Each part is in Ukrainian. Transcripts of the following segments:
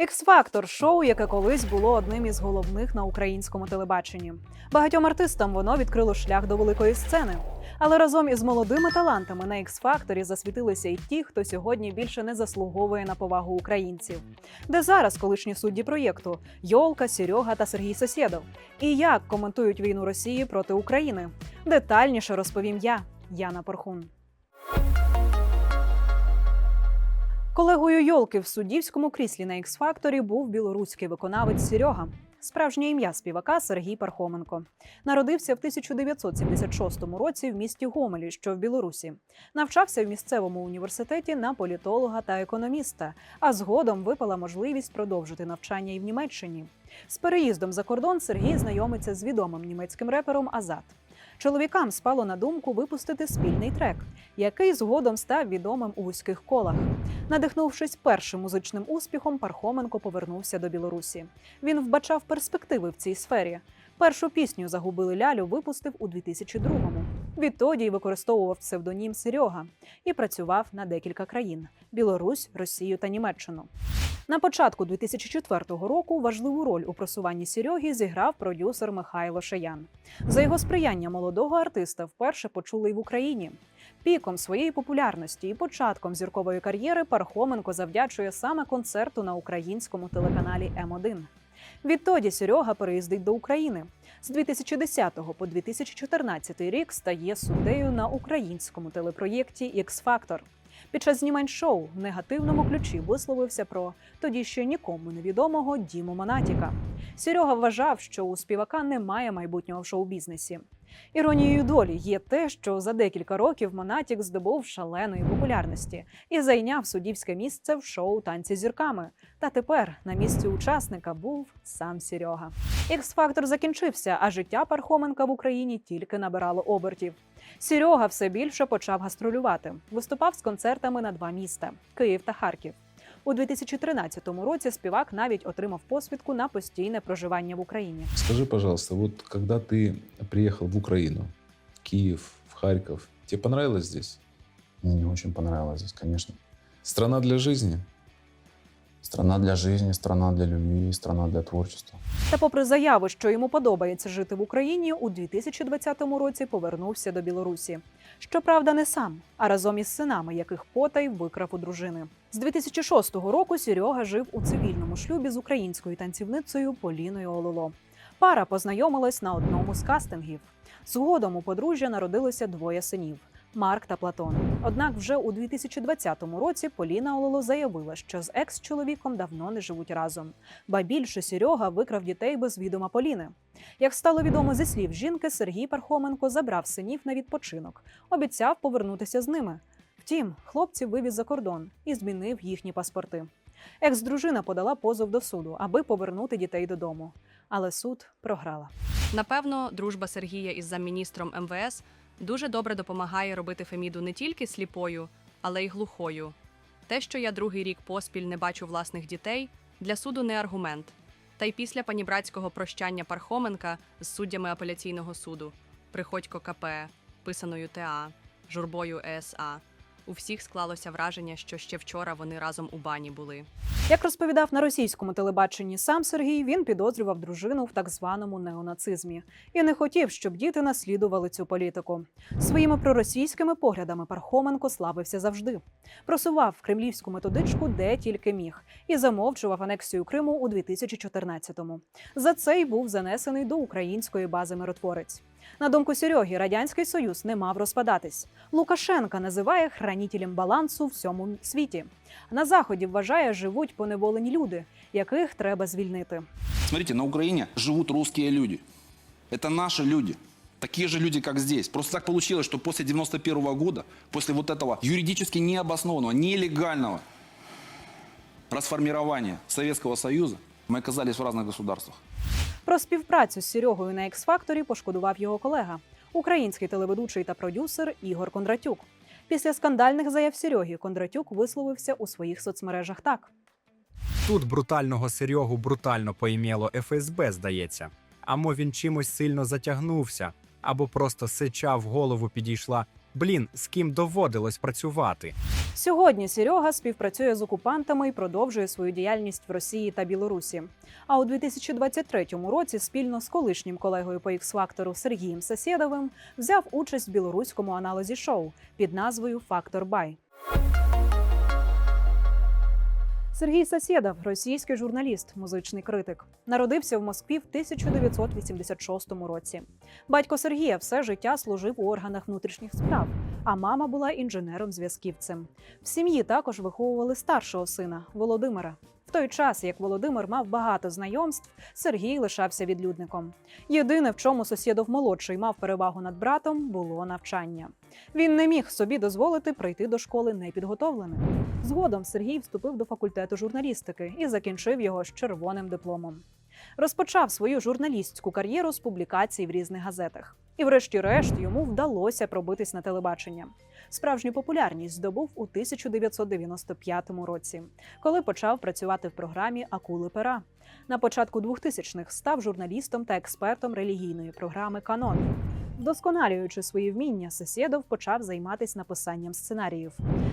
X-Factor – шоу, яке колись було одним із головних на українському телебаченні. Багатьом артистам воно відкрило шлях до великої сцени. Але разом із молодими талантами на X-Factor засвітилися й ті, хто сьогодні більше не заслуговує на повагу українців. Де зараз колишні судді проєкту Йолка, Серега та Сергій Сосєдов. І як коментують війну Росії проти України? Детальніше розповім я, Яна Порхун. Колегою Йолки в суддівському кріслі на X-Factor був білоруський виконавець Серега. Справжнє ім'я співака Сергій Пархоменко. Народився в 1976 році в місті Гомелі, що в Білорусі. Навчався в місцевому університеті на політолога та економіста, а згодом випала можливість продовжити навчання і в Німеччині. З переїздом за кордон Сергій знайомиться з відомим німецьким репером Азат. Чоловікам спало на думку випустити спільний трек, який згодом став відомим у вузьких колах. Надихнувшись першим музичним успіхом, Пархоменко повернувся до Білорусі. Він вбачав перспективи в цій сфері. Першу пісню Загубили лялю випустив у 2002-му. Відтоді використовував псевдонім Серега і працював на декілька країн: Білорусь, Росію та Німеччину. На початку 2004 року важливу роль у просуванні Сереги зіграв продюсер Михайло Шаян. За його сприяння молодого артиста вперше почули й в Україні. Піком своєї популярності і початком зіркової кар'єри Пархоменко завдячує саме концерту на українському телеканалі М1. Відтоді Серега переїздить до України. З 2010 по 2014 рік стає суддею на українському телепроєкті «X-Factor». Під час знімань шоу в негативному ключі висловився про тоді ще нікому невідомого Діму Монатіка. Серега вважав, що у співака немає майбутнього в шоу-бізнесі. Іронією долі є те, що за декілька років Монатік здобув шаленої популярності і зайняв суддівське місце в шоу Танці зірками. Та тепер на місці учасника був сам Серега. Ікс-фактор закінчився, а життя Пархоменка в Україні тільки набирало обертів. Серега все більше почав гастролювати. Виступав з концертами на два міста Київ та Харків. У 2013 році співак навіть отримав посвідку на постійне проживання в Україні. Скажи, пожалуйста, вот когда ты приехал в Украину, в Киев, в Харьков, тебе понравилось здесь? Мне очень понравилось здесь, конечно. Страна для жизни? Страна для жизни, страна для любви, страна для творчества. Та, попри заяви, що йому подобається жити в Україні, у 2020 році повернувся до Білорусі. Щоправда, не сам, а разом із синами, яких потай викрав у дружини. З 2006 року Серега жив у цивільному шлюбі з українською танцівницею Поліною Ололо. Пара познайомилась на одному з кастингів. Згодом у подружжя народилося двоє синів. Марк та Платон. Однак вже у 2020 році Поліна Ололо заявила, що з екс-чоловіком давно не живуть разом. Ба більше Серега викрав дітей без відома Поліни. Як стало відомо зі слів жінки, Сергій Пархоменко забрав синів на відпочинок, обіцяв повернутися з ними. Втім, хлопців вивіз за кордон і змінив їхні паспорти. Екс-дружина подала позов до суду, аби повернути дітей додому. Але суд програла. Напевно, дружба Сергія із замміністром МВС дуже добре допомагає робити Феміду не тільки сліпою, але й глухою. Те, що я другий рік поспіль не бачу власних дітей, для суду не аргумент. Та й після панібратського прощання Пархоменка з суддями апеляційного суду, Приходько КП, писаною ТА, журбою ЕСА. У всіх склалося враження, що ще вчора вони разом у бані були. Як розповідав на російському телебаченні сам Сергій, він підозрював дружину в так званому неонацизмі і не хотів, щоб діти наслідували цю політику. Своїми проросійськими поглядами Пархоменко славився завжди. Просував кремлівську методичку де тільки міг, і замовчував анексію Криму у 2014-му. За це й був занесений до української бази миротворець. На думку Серьоги, радянський союз не мав розпадатись. Лукашенка називає хранітелем балансу в всьому світі. На заході вважає, живуть поневолені люди, яких треба звільнити. Смотрите, на Украине живут русские люди. Это наши люди. Такие же люди, как здесь. Просто так получилось, что после 91 года, после вот этого юридически необоснованного, нелегального расформирования Советского Союза, мы оказались в разных государствах. Про співпрацю з Серегою на X-Factor пошкодував його колега, український телеведучий та продюсер Ігор Кондратюк. Після скандальних заяв Сереги Кондратюк висловився у своїх соцмережах так. Тут брутального Серегу брутально поім'яло ФСБ, здається. Амо він чимось сильно затягнувся, або просто сича в голову підійшла. Блін, з ким доводилось працювати. Сьогодні Серега співпрацює з окупантами і продовжує свою діяльність в Росії та Білорусі. А у 2023 році спільно з колишнім колегою по X-фактору Сергієм Сасєдовим взяв участь в білоруському аналозі шоу під назвою Фактор Бай. Сергій Сасєдов – російський журналіст, музичний критик. Народився в Москві в 1986 році. Батько Сергія все життя служив у органах внутрішніх справ, а мама була інженером-зв'язківцем. В сім'ї також виховували старшого сина Володимира. Той час, як Володимир мав багато знайомств, Сергій лишався відлюдником. Єдине, в чому сусідов молодший мав перевагу над братом, було навчання. Він не міг собі дозволити прийти до школи непідготовленим. Згодом Сергій вступив до факультету журналістики і закінчив його з червоним дипломом. Розпочав свою журналістську кар'єру з публікацій в різних газетах. І, врешті-решт, йому вдалося пробитись на телебачення. Справжню популярність здобув у 1995 році, коли почав працювати в програмі Акули пера. На початку 2000-х став журналістом та експертом релігійної програми Канон. Вдосконалюючи свої вміння, Сесєдов почав займатися написанням сценаріїв,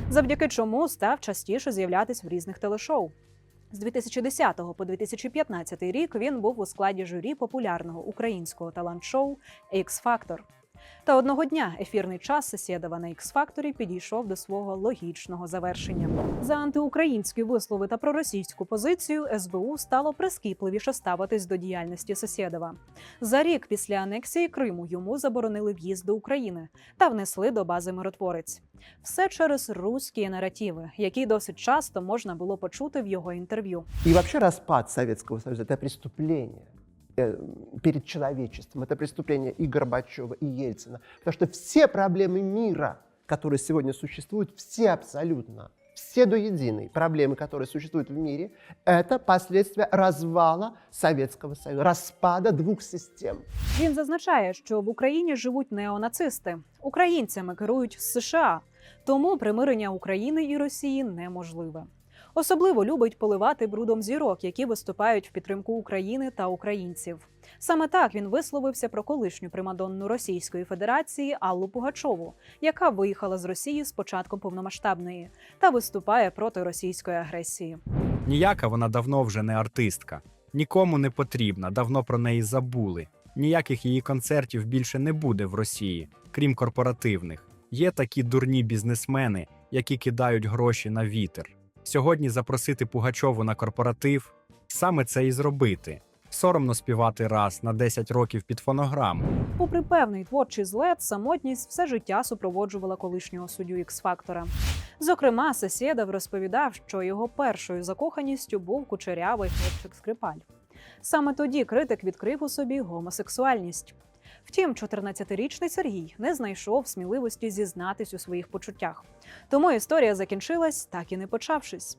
завдяки чому став частіше з'являтись в різних телешоу. З 2010 по 2015 рік він був у складі журі популярного українського талант-шоу X Factor. Та одного дня ефірний час Сесєдова на X Factor підійшов до свого логічного завершення. За антиукраїнські вислови та проросійську позицію СБУ стало прискіпливіше ставитись до діяльності Сесєдова. За рік після анексії Криму йому заборонили в'їзд до України та внесли до бази миротворець. Все через руські наративи, які досить часто можна було почути в його інтерв'ю. И вообще распад Советского Союза – это преступление э, перед человечеством. Это преступление и Горбачева, и Ельцина. Потому что все проблемы мира, которые сегодня существуют, все абсолютно, все до единой проблемы, которые существуют в мире, это последствия развала Советского Союза, распада двух систем. Він зазначає, що в Україні живуть неонацисти. Українцями керують з США, тому примирення України і Росії неможливе. Особливо любить поливати брудом зірок, які виступають в підтримку України та українців. Саме так він висловився про колишню примадонну Російської Федерації Аллу Пугачову, яка виїхала з Росії з початком повномасштабної та виступає проти російської агресії. Ніяка вона давно вже не артистка. Нікому не потрібна, давно про неї забули. Ніяких її концертів більше не буде в Росії, крім корпоративних. Є такі дурні бізнесмени, які кидають гроші на вітер. Сьогодні запросити Пугачову на корпоратив саме це і зробити. Соромно співати раз на 10 років під фонограму. Попри певний творчий злет, самотність все життя супроводжувала колишнього суддю Ікс-фактора. Зокрема, Сесєдов розповідав, що його першою закоханістю був кучерявий хлопчик Скрипаль. Саме тоді критик відкрив у собі гомосексуальність. Втім, 14-річний Сергій не знайшов сміливості зізнатись у своїх почуттях. Тому історія закінчилась, так і не почавшись.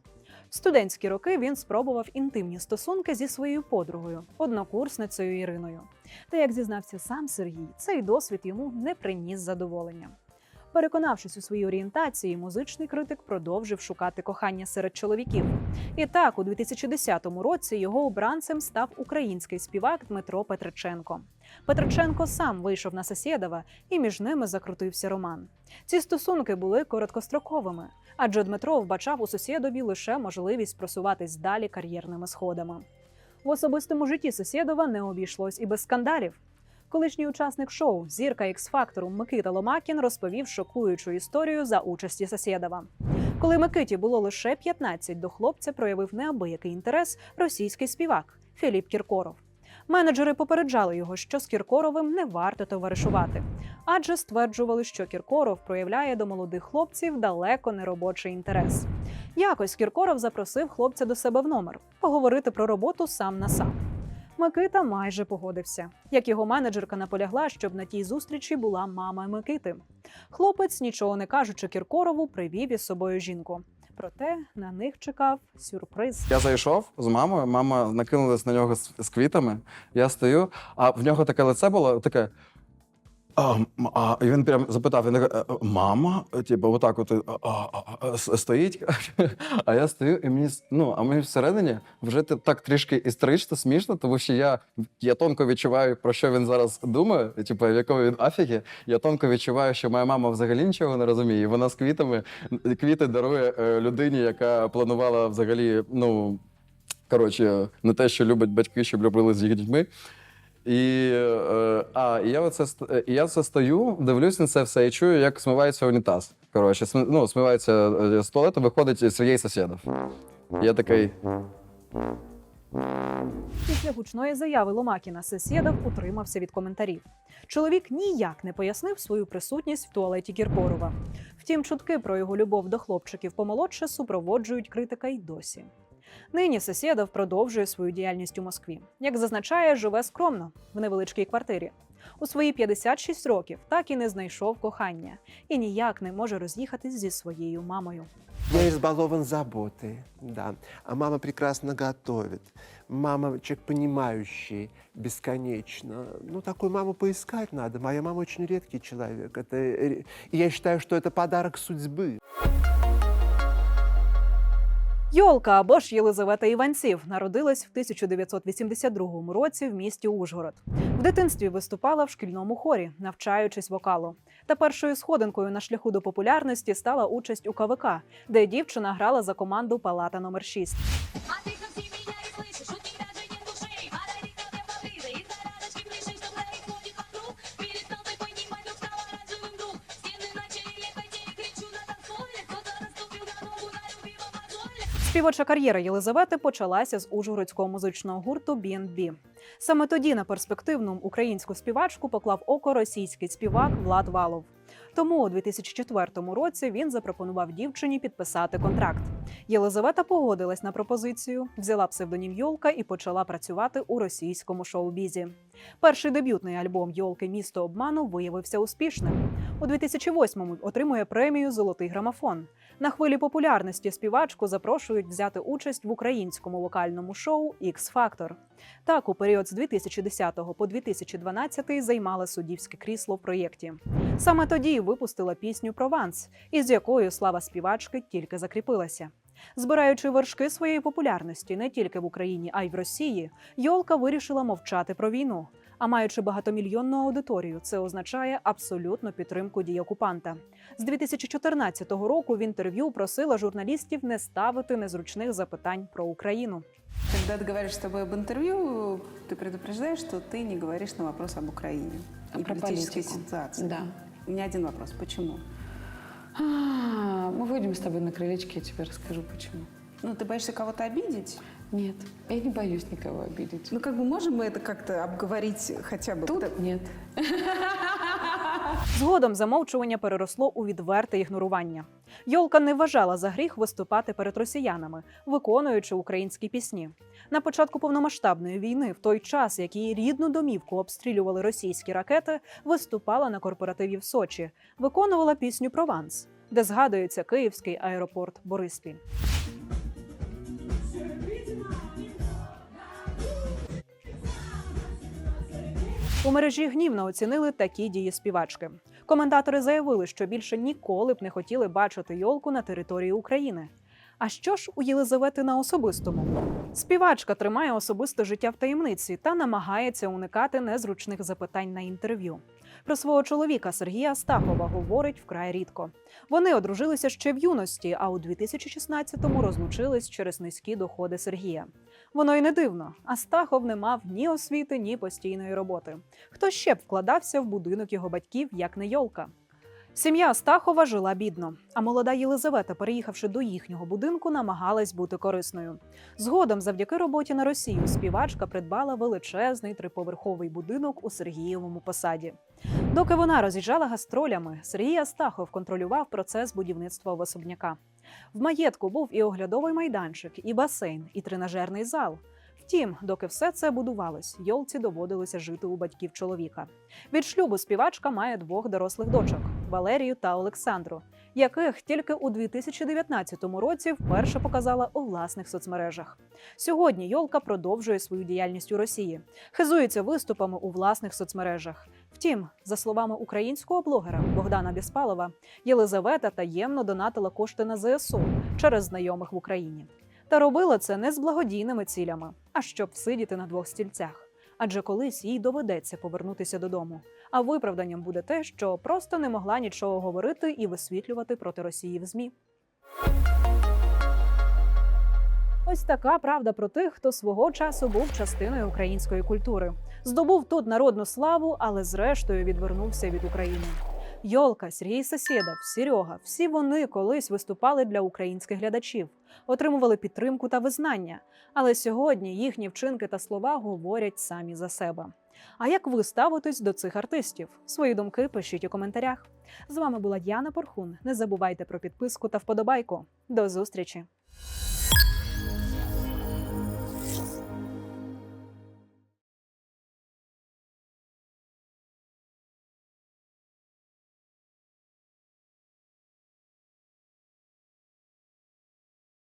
В студентські роки він спробував інтимні стосунки зі своєю подругою, однокурсницею Іриною. Та як зізнався сам Сергій, цей досвід йому не приніс задоволення. Переконавшись у своїй орієнтації, музичний критик продовжив шукати кохання серед чоловіків. І так, у 2010 році його обранцем став український співак Дмитро Петриченко. Петриченко сам вийшов на Сосєдова, і між ними закрутився роман. Ці стосунки були короткостроковими, адже Дмитро вбачав у сусідові лише можливість просуватись далі кар'єрними сходами. В особистому житті Сосєдова не обійшлось і без скандалів. Колишній учасник шоу Зірка Ікс-фактору Микита Ломакін розповів шокуючу історію за участі Сосєдова. Коли Микиті було лише 15, до хлопця проявив неабиякий інтерес російський співак Філіп Кіркоров. Менеджери попереджали його, що з Кіркоровим не варто товаришувати, адже стверджували, що Кіркоров проявляє до молодих хлопців далеко не робочий інтерес. Якось Кіркоров запросив хлопця до себе в номер поговорити про роботу сам на сам. Микита майже погодився. Як його менеджерка наполягла, щоб на тій зустрічі була мама Микити. Хлопець, нічого не кажучи Кіркорову, привів із собою жінку. Проте на них чекав сюрприз. Я зайшов з мамою, мама накинулась на нього з, з квітами. Я стою, а в нього таке лице було таке. А, а він прям запитав: він «Е, е, мама, типу, отак, от а, а, а, стоїть. А я стою, і мені ну, а мені всередині вже так трішки історично смішно, тому що я, я тонко відчуваю, про що він зараз думає, типу, в якому він афігі. Я тонко відчуваю, що моя мама взагалі нічого не розуміє. Вона з квітами квіти дарує е, людині, яка планувала взагалі, ну. Коротше, не те, що люблять батьки, щоб любили з їх дітьми. І, е, а, і я оце і я це стою, дивлюсь на це все і чую, як смивається унітаз. Коротше, ну, смивається е, з туалету, виходить Сергій Сосєдов. Я такий. Після гучної заяви Ломакіна Сесєдов утримався від коментарів. Чоловік ніяк не пояснив свою присутність в туалеті Кіркорова. Втім, чутки про його любов до хлопчиків помолодше супроводжують критика й досі. Нині Сесєдов продовжує свою діяльність у Москві. Як зазначає, живе скромно в невеличкій квартирі. У свої 56 років так і не знайшов кохання і ніяк не може роз'їхатись зі своєю мамою. Я избалован заботой, да. А мама прекрасно готовит. Мама человек понимающий бесконечно. Ну, такую маму поискать надо. Моя мама очень редкий человек. Это, э, и я считаю, что это подарок судьбы. Йолка або ж Єлизавета Іванців народилась в 1982 році в місті Ужгород. В дитинстві виступала в шкільному хорі, навчаючись вокалу. Та першою сходинкою на шляху до популярності стала участь у КВК, де дівчина грала за команду Палата номер 6 Співоча кар'єра Єлизавети почалася з ужгородського музичного гурту B&B. Саме тоді на перспективну українську співачку поклав око російський співак Влад Валов. Тому у 2004 році він запропонував дівчині підписати контракт. Єлизавета погодилась на пропозицію, взяла псевдонім Йолка і почала працювати у російському шоу-бізі. Перший дебютний альбом Йолки Місто обману виявився успішним. У 2008-му отримує премію Золотий грамофон. На хвилі популярності співачку запрошують взяти участь в українському вокальному шоу X Factor. Так, у період з 2010 по 2012 займала суддівське крісло в проєкті. Саме тоді випустила пісню Прованс, із якою слава співачки тільки закріпилася. Збираючи вершки своєї популярності не тільки в Україні, а й в Росії, Йолка вирішила мовчати про війну. А маючи багатомільйонну аудиторію, це означає абсолютну підтримку дій окупанта. З 2014 року в інтерв'ю просила журналістів не ставити незручних запитань про Україну. Когда договариваешься с тобой об интервью, ты предупреждаешь, что ты не говоришь на вопрос об Украине А и про политической политику. ситуации. Да. У меня один вопрос. Почему? А, мы выйдем с тобой на крылечко, я тебе расскажу, почему. Ну, ты боишься кого-то обидеть? Нет, я не боюсь никого обидеть. Ну, как бы можем мы это как-то обговорить хотя бы? Тут Потому- нет. Згодом замовчування переросло у відверте ігнорування. Йолка не вважала за гріх виступати перед росіянами, виконуючи українські пісні. На початку повномасштабної війни, в той час, як її рідну домівку обстрілювали російські ракети, виступала на корпоративі в Сочі, виконувала пісню Прованс, де згадується київський аеропорт Бориспіль. У мережі гнівно оцінили такі дії співачки. Коментатори заявили, що більше ніколи б не хотіли бачити йолку на території України. А що ж у Єлизавети на особистому? Співачка тримає особисте життя в таємниці та намагається уникати незручних запитань на інтерв'ю. Про свого чоловіка Сергія Астахова говорить вкрай рідко. Вони одружилися ще в юності, а у 2016-му розлучились через низькі доходи Сергія. Воно й не дивно. Астахов не мав ні освіти, ні постійної роботи. Хто ще б вкладався в будинок його батьків, як не йолка? Сім'я Астахова жила бідно, а молода Єлизавета, переїхавши до їхнього будинку, намагалась бути корисною. Згодом, завдяки роботі на Росію, співачка придбала величезний триповерховий будинок у Сергієвому посаді. Доки вона роз'їжджала гастролями, Сергій Астахов контролював процес будівництва особняка. В маєтку був і оглядовий майданчик, і басейн, і тренажерний зал. Втім, доки все це будувалось, Йолці доводилося жити у батьків чоловіка. Від шлюбу співачка має двох дорослих дочок Валерію та Олександру, яких тільки у 2019 році вперше показала у власних соцмережах. Сьогодні Йолка продовжує свою діяльність у Росії, хизується виступами у власних соцмережах. Втім, за словами українського блогера Богдана Біспалова, Єлизавета таємно донатила кошти на ЗСУ через знайомих в Україні. Та робила це не з благодійними цілями, а щоб всидіти на двох стільцях. Адже колись їй доведеться повернутися додому. А виправданням буде те, що просто не могла нічого говорити і висвітлювати проти Росії в ЗМІ. Ось така правда про тих, хто свого часу був частиною української культури. Здобув тут народну славу, але зрештою відвернувся від України. Йолка, Сергій Сосєдов, Серега всі вони колись виступали для українських глядачів, отримували підтримку та визнання. Але сьогодні їхні вчинки та слова говорять самі за себе. А як ви ставитесь до цих артистів? Свої думки пишіть у коментарях. З вами була Діана Порхун. Не забувайте про підписку та вподобайку. До зустрічі!